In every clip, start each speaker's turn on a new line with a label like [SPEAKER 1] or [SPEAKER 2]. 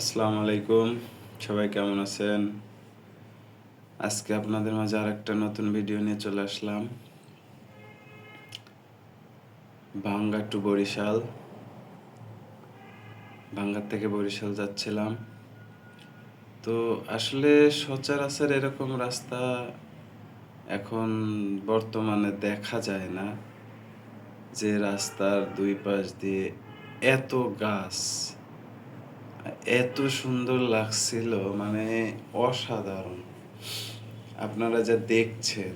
[SPEAKER 1] আসসালামু আলাইকুম সবাই কেমন আছেন? আজকে আপনাদের মাঝে আর একটা নতুন ভিডিও নিয়ে চলে আসলাম। ভাঙ্গা টু বরিশাল। ভাঙ্গার থেকে বরিশাল যাচ্ছিলাম। তো আসলে সচরাচর এরকম রাস্তা এখন বর্তমানে দেখা যায় না, যে রাস্তার দুই পাশ দিয়ে এত গাছ। এত সুন্দর লাগছিল মানে অসাধারণ। আপনারা যা দেখছেন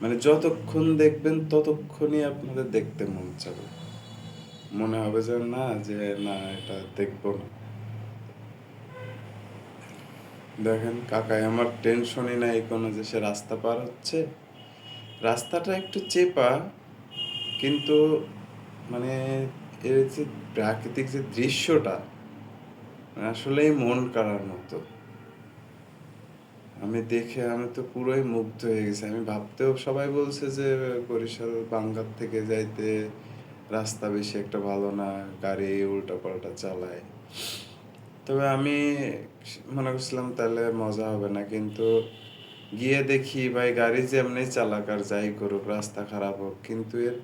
[SPEAKER 1] মানে যতক্ষণ দেখবেন ততক্ষণই আপনাদের দেখতে মন চাবে। মনে হবে যে না যে না, এটা দেখব না। দেখেন কাকাই, আমার টেনশনই নাই কোনো যে সে রাস্তা পার হচ্ছে। রাস্তাটা একটু চেপা, কিন্তু মানে এর যে প্রাকৃতিক যে দৃশ্যটা মানে আসলেই মন কাড়ার মতো। আমি দেখে আমি তো পুরোই মুগ্ধ হয়ে গেছি। আমি ভাবতেও, সবাই বলছে যে, বরিশাল বাঙ্গার থেকে যাইতে রাস্তা বেশি একটা ভালো না, গাড়ি উল্টা পাল্টা চালায়। তবে আমি মনে করছিলাম, তাহলে মজা হবে না। কিন্তু গিয়ে দেখি, ভাই, গাড়ি যেমনি চালাক আর যাই করুক, রাস্তা খারাপ হোক। কিন্তু এর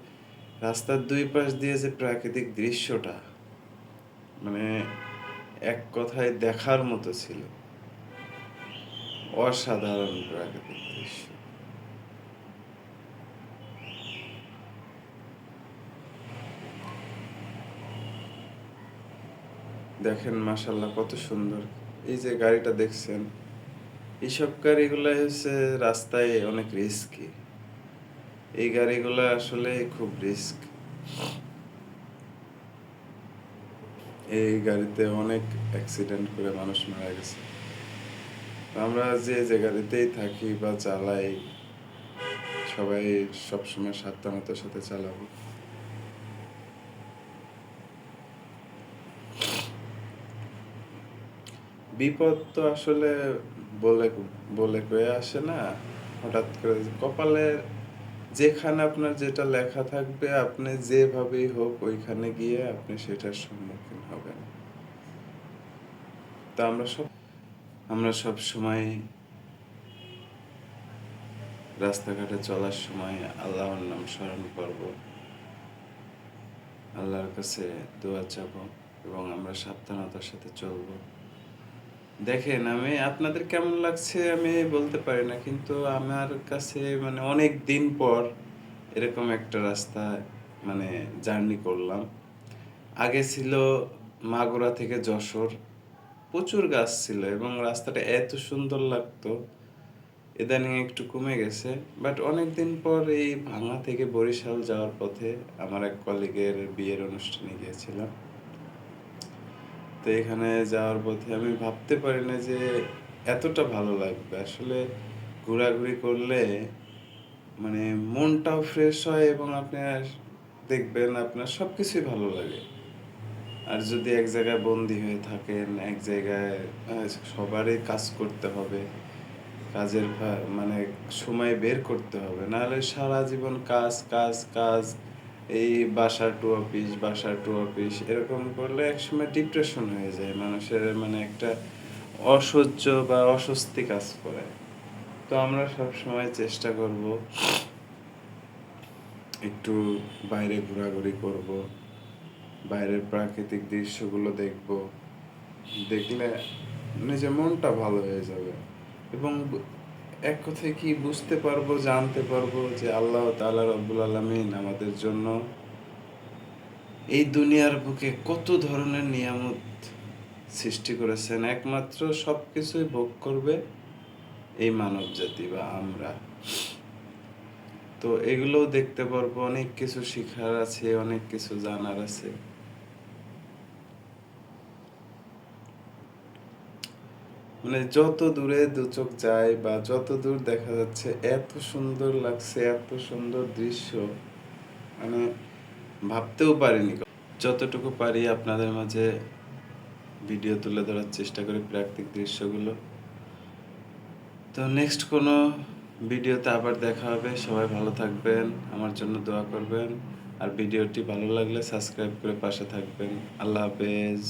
[SPEAKER 1] রাস্তার দুই পাশ দিয়ে যে প্রাকৃতিক দৃশ্যটা মানে এক কথায় দেখার মতো ছিল। অসাধারণ প্রাকৃতিক দৃশ্য। দেখেন মাসাল্লাহ কত সুন্দর। এই যে গাড়িটা দেখছেন এইসব গাড়িগুলো হচ্ছে রাস্তায় অনেক রিস্কি এই গাড়িগুলো আসলে খুব রিস্ক। এই গাড়িতে অনেক অ্যাক্সিডেন্ট করে মানুষ মারা গেছে। আমরা যে যে গাড়িতেই থাকি বা চালাই, সবাই সবসময় সাবধানতার সাথে চালাবো। বিপদ তো আসলে বলে বলে কয়ে আসে না। হঠাৎ করে কপালের যেখানে আপনার যেটা লেখা থাকবে, আপনি যেভাবেই হোক ওইখানে গিয়ে আপনি সেটার সম্মুখীন হবেন। তা আমরা সব আমরা সব সময় রাস্তাঘাটে চলার সময় আল্লাহর নাম স্মরণ করব। আল্লাহর কাছে দোয়া চাব এবং আমরা সাবধানতার সাথে চলব। দেখেন, আমি আপনাদের কেমন লাগছে আমি বলতে পারি না, কিন্তু আমার কাছে মানে অনেক দিন পর এরকম একটা রাস্তা মানে জার্নি করলাম। আগে ছিল মাগুরা থেকে যশোর, প্রচুর গাছ ছিল এবং রাস্তাটা এত সুন্দর লাগতো, ইদানিং একটু কমে গেছে বাট অনেক দিন পর এই ভাঙা থেকে বরিশাল যাওয়ার পথে আমার এক কলিগের বিয়ের অনুষ্ঠানে গিয়েছিলাম। তো এখানে যাওয়ার পথে আমি ভাবতে পারি না যে এতটা ভালো লাগবে। আসলে ঘোরাঘুরি করলে মানে মনটাও ফ্রেশ হয় এবং আপনার দেখবেন আপনার সব কিছুই ভালো লাগে। আর যদি এক জায়গায় বন্দি হয়ে থাকেন, এক জায়গায় সবারই কাজ করতে হবে, কাজের মানে সময় বের করতে হবে। নাহলে সারা জীবন কাজ কাজ কাজ এই বাসা টু অফিস বাসা টু অফিস এরকম করলে একসময় ডিপ্রেশন হয়ে যায়। মানুষের মানে একটা অসহ্য বা অস্বস্তি কাজ করে। তো আমরা সব সময় চেষ্টা করব একটু বাইরে ঘোরাঘুরি করব, বাইরের প্রাকৃতিক দৃশ্যগুলো দেখব। দেখলে নিজের মনটা ভালো হয়ে যাবে। এবং এক কথায় কি বুঝতে পারব, জানতে পারব যে আল্লাহ তালা রব্বুল আলমিন আমাদের জন্য এই দুনিয়ার বুকে কত ধরনের নিয়ামত সৃষ্টি করেছেন? একমাত্র সব কিছুই ভোগ করবে এই মানব জাতি বা আমরা। তো এগুলোও দেখতে পারব, অনেক কিছু শিখার আছে, অনেক কিছু জানার আছে। মানে যত দূরে দু চোখ যায় বা যত দূর দেখা যাচ্ছে, এত সুন্দর লাগছে, এত সুন্দর দৃশ্য। মানে ভাবতেও পারিনি। যতটুকু পারি আপনাদের মাঝে ভিডিও তুলে ধরার চেষ্টা করি প্রাকৃতিক দৃশ্যগুলো। তো নেক্সট কোনো ভিডিওতে আবার দেখা হবে। সবাই ভালো থাকবেন, আমার জন্য দোয়া করবেন। আর ভিডিওটি ভালো লাগলে সাবস্ক্রাইব করে পাশে থাকবেন। আল্লাহ হাফেজ।